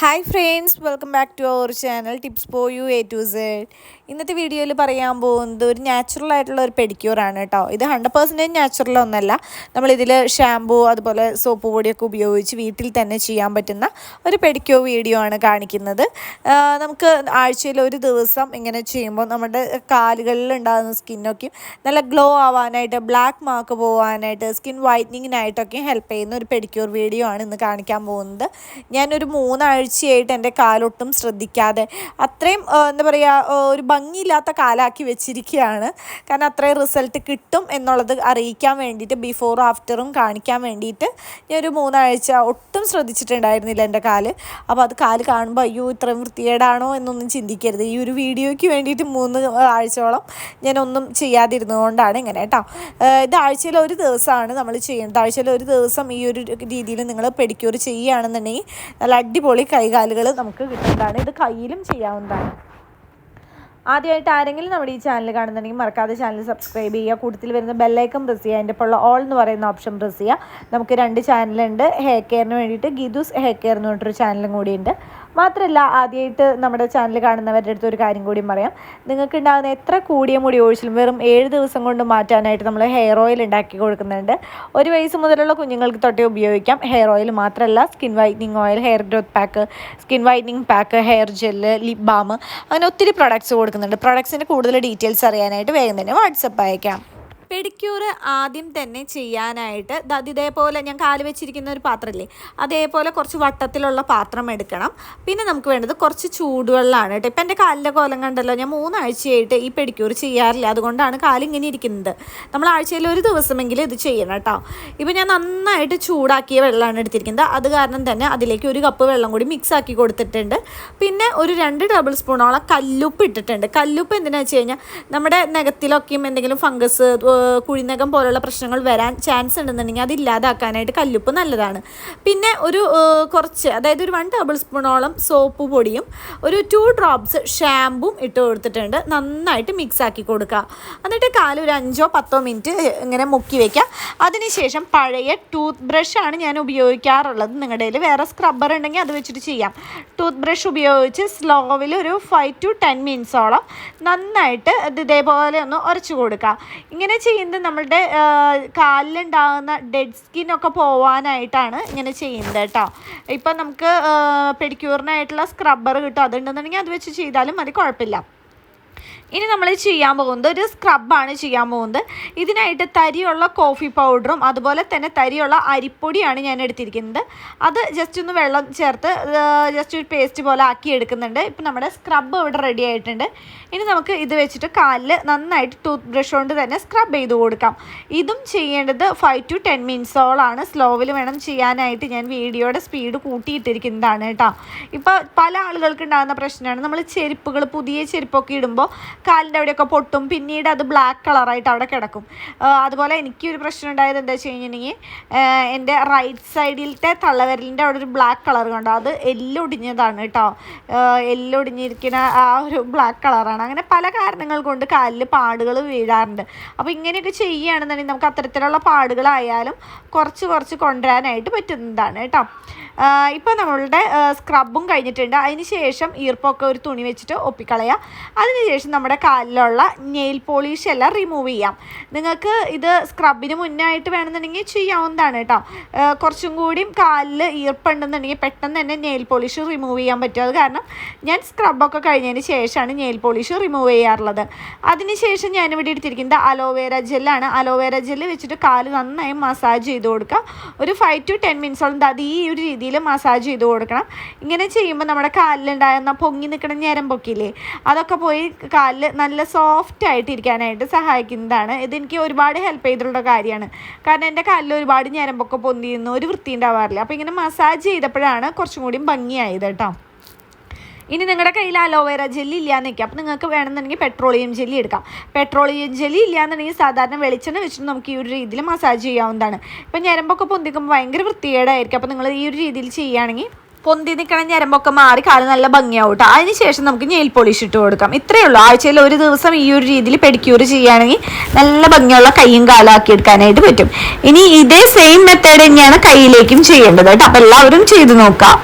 Hi friends welcome back to our channel tips for you A to Z ഇന്നത്തെ വീഡിയോയിൽ പറയാൻ പോകുന്നത് ഒരു നാച്ചുറൽ ആയിട്ടുള്ള ഒരു പെഡിക്യൂറാണ് കേട്ടോ ഇത് ഹൺഡ്രഡ് പെർസെന്റേജ് നാച്ചുറൽ ഒന്നല്ല. നമ്മളിതിൽ ഷാമ്പൂ അതുപോലെ സോപ്പ് പൊടിയൊക്കെ ഉപയോഗിച്ച് വീട്ടിൽ തന്നെ ചെയ്യാൻ പറ്റുന്ന ഒരു പെഡിക്യൂർ വീഡിയോ ആണ് കാണിക്കുന്നത്. നമുക്ക് ആഴ്ചയിൽ ഒരു ദിവസം ഇങ്ങനെ ചെയ്യുമ്പോൾ നമ്മുടെ കാലുകളിൽ ഉണ്ടാകുന്ന സ്കിന്നൊക്കെ നല്ല ഗ്ലോ ആവാനായിട്ട് ബ്ലാക്ക് മാർക്ക് പോകാനായിട്ട് സ്കിൻ വൈറ്റനിങ്ങിനായിട്ടൊക്കെയും ഹെൽപ്പ് ചെയ്യുന്ന ഒരു പെഡിക്യൂർ വീഡിയോ ആണ് ഇന്ന് കാണിക്കാൻ പോകുന്നത്. ഞാനൊരു മൂന്നാഴ്ചയായിട്ട് എന്റെ കാലൊട്ടും ശ്രദ്ധിക്കാതെ അത്രയും എന്താ പറയുക ഒരു ഭംഗിയില്ലാത്ത കാലാക്കി വെച്ചിരിക്കുകയാണ്. കാരണം അത്രയും റിസൾട്ട് കിട്ടും എന്നുള്ളത് അറിയിക്കാൻ വേണ്ടിയിട്ട് ബിഫോറും ആഫ്റ്ററും കാണിക്കാൻ വേണ്ടിയിട്ട് ഞാൻ ഒരു മൂന്നാഴ്ച ഒട്ടും ശ്രദ്ധിച്ചിട്ടുണ്ടായിരുന്നില്ല എന്റെ കാൽ. അപ്പോൾ അത് കാൽ കാണുമ്പോൾ അയ്യോ ഇത്രയും വൃത്തികേടാണോ എന്നൊന്നും ചിന്തിക്കരുത്. ഈ ഒരു വീഡിയോയ്ക്ക് വേണ്ടിയിട്ട് മൂന്ന് ആഴ്ചയോളം ഞാനൊന്നും ചെയ്യാതിരുന്നതുകൊണ്ടാണ് ഇങ്ങനെ കേട്ടോ. ഇത് ആഴ്ചയിൽ ഒരു ദിവസമാണ് നമ്മൾ ചെയ്യുന്നത് ആഴ്ചയിൽ ഒരു ദിവസം ഈ ഒരു രീതിയിൽ നിങ്ങൾ പെഡിക്യൂർ ചെയ്യുകയാണെന്നുണ്ടെങ്കിൽ നല്ല അടിപൊളി കൈകാലുകൾ നമുക്ക് കിട്ടുന്നതാണ്. ഇത് കയ്യിലും ചെയ്യാവുന്നതാണ്. ആദ്യമായിട്ട് ആരെങ്കിലും നമ്മുടെ ഈ ചാനൽ കാണുന്നുണ്ടെങ്കിൽ മറക്കാതെ ചാനൽ സബ്സ്ക്രൈബ് ചെയ്യുക. കൂടുതൽ വരുന്ന ബെല്ലൈക്കൺ പ്രസ് ചെയ്യുക. അതിന്റെ ഉള്ള ഓൾ എന്ന് പറയുന്ന ഓപ്ഷൻ പ്രസ് ചെയ്യുക. നമുക്ക് രണ്ട് ചാനലുണ്ട് ഹെയർ കെയറിന് വേണ്ടിയിട്ട് ഗിദുസ് ഹെയർ കെയർ എന്ന് പറഞ്ഞിട്ടൊരു ചാനലും കൂടിയുണ്ട്. മാത്രമല്ല ആദ്യമായിട്ട് നമ്മുടെ ചാനൽ കാണുന്നവരുടെ അടുത്ത് ഒരു കാര്യം കൂടി പറയാം. നിങ്ങൾക്ക് ഉണ്ടാകുന്ന എത്ര കൂടിയ മുടി ഒഴിച്ചിലും വെറും ഏഴ് ദിവസം കൊണ്ട് മാറ്റാനായിട്ട് നമ്മൾ ഹെയർ ഓയിൽ ഉണ്ടാക്കി കൊടുക്കുന്നുണ്ട്. ഒരു വയസ്സ് മുതലുള്ള കുഞ്ഞുങ്ങൾക്ക് തൊട്ടേ ഉപയോഗിക്കാം. ഹെയർ ഓയിൽ മാത്രമല്ല skin whitening oil hair growth pack skin whitening pack hair gel lip balm അങ്ങനെ ഒത്തിരി പ്രൊഡക്ട്സ് കൊടുക്കുന്നുണ്ട്. പ്രൊഡക്ട്സിന്റെ കൂടുതൽ ഡീറ്റെയിൽസ് അറിയാനായിട്ട് വേഗം തന്നെ വാട്സപ്പ് അയക്കാം. പെഡിക്യൂർ ആദ്യം തന്നെ ചെയ്യാനായിട്ട് അത് ഇതേപോലെ ഞാൻ കാൽ വെച്ചിരിക്കുന്ന ഒരു പാത്രമില്ലേ അതേപോലെ കുറച്ച് വട്ടത്തിലുള്ള പാത്രം എടുക്കണം. പിന്നെ നമുക്ക് വേണ്ടത് കുറച്ച് ചൂടുവെള്ളമാണ് കേട്ടോ. ഇപ്പം എന്റെ കാലിന്റെ കോലം കണ്ടല്ലോ ഞാൻ മൂന്നാഴ്ചയായിട്ട് ഈ പെഡിക്യൂർ ചെയ്യാറില്ല. അതുകൊണ്ടാണ് കാലിങ്ങനെ ഇരിക്കുന്നത്. നമ്മൾ ആഴ്ചയിൽ ഒരു ദിവസമെങ്കിലും ഇത് ചെയ്യണം കേട്ടോ. ഇപ്പം ഞാൻ നന്നായിട്ട് ചൂടാക്കിയ വെള്ളമാണ് എടുത്തിരിക്കുന്നത്. അത് കാരണം തന്നെ അതിലേക്ക് ഒരു കപ്പ് വെള്ളം കൂടി മിക്സ് ആക്കി കൊടുത്തിട്ടുണ്ട്. പിന്നെ ഒരു രണ്ട് ടേബിൾ സ്പൂണോളം കല്ലുപ്പ് ഇട്ടിട്ടുണ്ട്. കല്ലുപ്പ് എന്തിനാണെന്ന് വെച്ച് കഴിഞ്ഞാൽ നമ്മുടെ നഖത്തിലൊക്കെയും എന്തെങ്കിലും ഫംഗസ് കുഴിനകം പോലുള്ള പ്രശ്നങ്ങൾ വരാൻ ചാൻസ് ഉണ്ടെന്നുണ്ടെങ്കിൽ അത് ഇല്ലാതാക്കാനായിട്ട് കല്ലുപ്പ് നല്ലതാണ്. പിന്നെ ഒരു കുറച്ച് അതായത് ഒരു വൺ ടേബിൾ സ്പൂണോളം സോപ്പ് പൊടിയും ഒരു ടു ഡ്രോപ്സ് ഷാമ്പും ഇട്ട് കൊടുത്തിട്ടുണ്ട്. നന്നായിട്ട് മിക്സ് ആക്കി കൊടുക്കുക. എന്നിട്ട് കാൽ ഒരു അഞ്ചോ പത്തോ മിനിറ്റ് ഇങ്ങനെ മുക്കി വയ്ക്കുക അതിനുശേഷം പഴയ ടൂത്ത് ബ്രഷാണ് ഞാൻ ഉപയോഗിക്കാറുള്ളത്. നിങ്ങളുടെ കയ്യിൽ വേറെ സ്ക്രബ്ബർ ഉണ്ടെങ്കിൽ അത് വെച്ചിട്ട് ചെയ്യാം. ടൂത്ത് ബ്രഷ് ഉപയോഗിച്ച് സ്ലോവിൽ ഒരു ഫൈവ് ടു ടെൻ മിനിറ്റ്സോളം നന്നായിട്ട് ഇതേപോലെ ഒന്ന് ഉരച്ചു കൊടുക്കുക. ഇങ്ങനെ ചെയ്യുന്നത് നമ്മളുടെ കാലിലുണ്ടാകുന്ന ഡെഡ് സ്കിന്നൊക്കെ പോവാനായിട്ടാണ് ഇങ്ങനെ ചെയ്യുന്നത് കേട്ടോ. ഇപ്പം നമുക്ക് പെഡിക്യൂറിനായിട്ടുള്ള സ്ക്രബ്ബർ കിട്ടും. അതുണ്ടെന്നുണ്ടെങ്കിൽ അത് വെച്ച് ചെയ്താലും മതി കുഴപ്പമില്ല. ഇനി നമ്മൾ ചെയ്യാൻ പോകുന്നത് ഒരു സ്ക്രബാണ് ചെയ്യാൻ പോകുന്നത്. ഇതിനായിട്ട് തരിയുള്ള കോഫി പൗഡറും അതുപോലെ തന്നെ തരിയുള്ള അരിപ്പൊടിയാണ് ഞാൻ എടുത്തിരിക്കുന്നത്. അത് ജസ്റ്റ് ഒന്ന് വെള്ളം ചേർത്ത് ജസ്റ്റ് ഒരു പേസ്റ്റ് പോലെ ആക്കി എടുക്കുന്നുണ്ട്. ഇപ്പം നമ്മുടെ സ്ക്രബ് ഇവിടെ റെഡി ആയിട്ടുണ്ട്. ഇനി നമുക്ക് ഇത് വെച്ചിട്ട് കാലിൽ നന്നായിട്ട് ടൂത്ത് ബ്രഷ് കൊണ്ട് തന്നെ സ്ക്രബ് ചെയ്ത് കൊടുക്കാം. ഇതും ചെയ്യേണ്ടത് ഫൈവ് ടു ടെൻ മിനിറ്റ്സോളാണ് സ്ലോവിൽ വേണം ചെയ്യാനായിട്ട് ഞാൻ വീഡിയോയുടെ സ്പീഡ് കൂട്ടിയിട്ടിരിക്കുന്നതാണ് കേട്ടോ. ഇപ്പോൾ പല ആളുകൾക്ക് ഉണ്ടാകുന്ന പ്രശ്നമാണ്. നമ്മൾ ചെരുപ്പുകൾ പുതിയ ചെരുപ്പൊക്കെ ഇടുമ്പോൾ കാലിന്റെ അവിടെയൊക്കെ പൊട്ടും. പിന്നീട് അത് ബ്ലാക്ക് കളറായിട്ട് അവിടെ കിടക്കും. അതുപോലെ എനിക്ക് ഒരു പ്രശ്നം ഉണ്ടായത് എന്താ വെച്ച് കഴിഞ്ഞിട്ടുണ്ടെങ്കിൽ എന്റെ റൈറ്റ് സൈഡിലത്തെ തള്ളവിരലിന്റെ അവിടെ ഒരു ബ്ലാക്ക് കളർ കണ്ടോ? അത് എല്ലൊടിഞ്ഞതാണ് കേട്ടോ. എല്ലൊടിഞ്ഞിരിക്കുന്ന ആ ഒരു ബ്ലാക്ക് കളറാണ് അങ്ങനെ പല കാരണങ്ങൾ കൊണ്ട് കാലിൽ പാടുകൾ വീഴാറുണ്ട്. അപ്പോൾ ഇങ്ങനെയൊക്കെ ചെയ്യുകയാണെന്നുണ്ടെങ്കിൽ നമുക്ക് അത്തരത്തിലുള്ള പാടുകളായാലും കുറച്ച് കുറച്ച് കൊണ്ടുവരാനായിട്ട് പറ്റുന്നതാണ് കേട്ടോ. ഇപ്പോൾ നമ്മളുടെ സ്ക്രബും കഴിഞ്ഞിട്ടുണ്ട്. അതിന് ശേഷം ഈർപ്പൊക്കെ ഒരു തുണി വെച്ചിട്ട് ഒപ്പിക്കളയുക. അതിനുശേഷം നമ്മുടെ കാലിലുള്ള നെയിൽ പോളിഷ് എല്ലാം റിമൂവ് ചെയ്യാം. നിങ്ങൾക്ക് ഇത് സ്ക്രബിന് മുന്നായിട്ട് വേണമെന്നുണ്ടെങ്കിൽ ചെയ്യാവുന്നതാണ് കേട്ടോ. കുറച്ചും കൂടിയും കാലിൽ ഈർപ്പുണ്ടെന്നുണ്ടെങ്കിൽ പെട്ടെന്ന് തന്നെ നെയിൽ പോളിഷ് റിമൂവ് ചെയ്യാൻ പറ്റും. അത് കാരണം ഞാൻ സ്ക്രബൊക്കെ കഴിഞ്ഞതിന് ശേഷമാണ് നെയിൽ പോളിഷ് റിമൂവ് ചെയ്യാറുള്ളത്. അതിനുശേഷം ഞാനിവിടെ എടുത്തിരിക്കുന്നത് അലോവേര ജെല്ലാണ് അലോവേര ജെല്ല് വെച്ചിട്ട് കാൽ നന്നായി മസാജ് ചെയ്ത് കൊടുക്കുക. ഒരു ഫൈവ് ടു ടെൻ മിനിറ്റ്സോളം അത് ഈ ഒരു രീതിയിൽ മസാജ് ചെയ്ത് കൊടുക്കണം. ഇങ്ങനെ ചെയ്യുമ്പോൾ നമ്മുടെ കാലിലുണ്ടായിരുന്ന പൊങ്ങി നിൽക്കുന്ന ഞരമ്പൊക്കില്ലേ അതൊക്കെ പോയി കാലിൽ നല്ല നല്ല സോഫ്റ്റ് ആയിട്ട് ഇരിക്കാനായിട്ട് സഹായിക്കുന്നതാണ്. ഇതെനിക്ക് ഒരുപാട് ഹെൽപ്പ് ചെയ്തിട്ടുള്ള കാര്യമാണ്. കാരണം എന്റെ കാലിൽ ഒരുപാട് ഞരമ്പൊക്കെ പൊന്തിയിരുന്നു ഒരു വൃത്തി ഉണ്ടാവാറില്ല. അപ്പോൾ ഇങ്ങനെ മസാജ് ചെയ്തപ്പോഴാണ് കുറച്ചും കൂടി ഭംഗിയായത് കേട്ടോ. ഇനി നിങ്ങളുടെ കയ്യിൽ അലോവേര ജെല്ലി ഇല്ലാന്ന് വെക്കാം. അപ്പോൾ നിങ്ങൾക്ക് വേണമെന്നുണ്ടെങ്കിൽ പെട്രോളിയം ജെല്ലി എടുക്കാം. പെട്രോളിയം ജെല്ലി ഇല്ലാന്നുണ്ടെങ്കിൽ സാധാരണ വെളിച്ചെണ്ണ വെച്ചിട്ട് നമുക്ക് ഈ ഒരു രീതിയിൽ മസാജ് ചെയ്യാവുന്നതാണ്. ഇപ്പം ഞരമ്പൊക്കെ പൊന്തിക്കുമ്പോൾ ഭയങ്കര വൃത്തികേടായിരിക്കും. അപ്പോൾ നിങ്ങൾ ഈ ഒരു രീതിയിൽ ചെയ്യുകയാണെങ്കിൽ പൊന്തി നിൽക്കണ ഞരമ്പൊക്കെ മാറി കാൽ നല്ല ഭംഗിയാവും കേട്ടോ അതിനുശേഷം നമുക്ക് നെയിൽ പോളിഷ് ഇട്ട് കൊടുക്കാം. ഇത്രയേ ഉള്ളൂ. ആഴ്ചയിൽ ഒരു ദിവസം ഈ ഒരു രീതിയിൽ പെഡിക്യൂർ ചെയ്യുകയാണെങ്കിൽ നല്ല ഭംഗിയുള്ള കൈയും കാലാക്കി എടുക്കാനായിട്ട് പറ്റും. ഇനി ഇതേ സെയിം മെത്തേഡ് തന്നെയാണ് കൈയിലേക്കും ചെയ്യേണ്ടത് കേട്ടോ. അപ്പം എല്ലാവരും ചെയ്ത് നോക്കാം.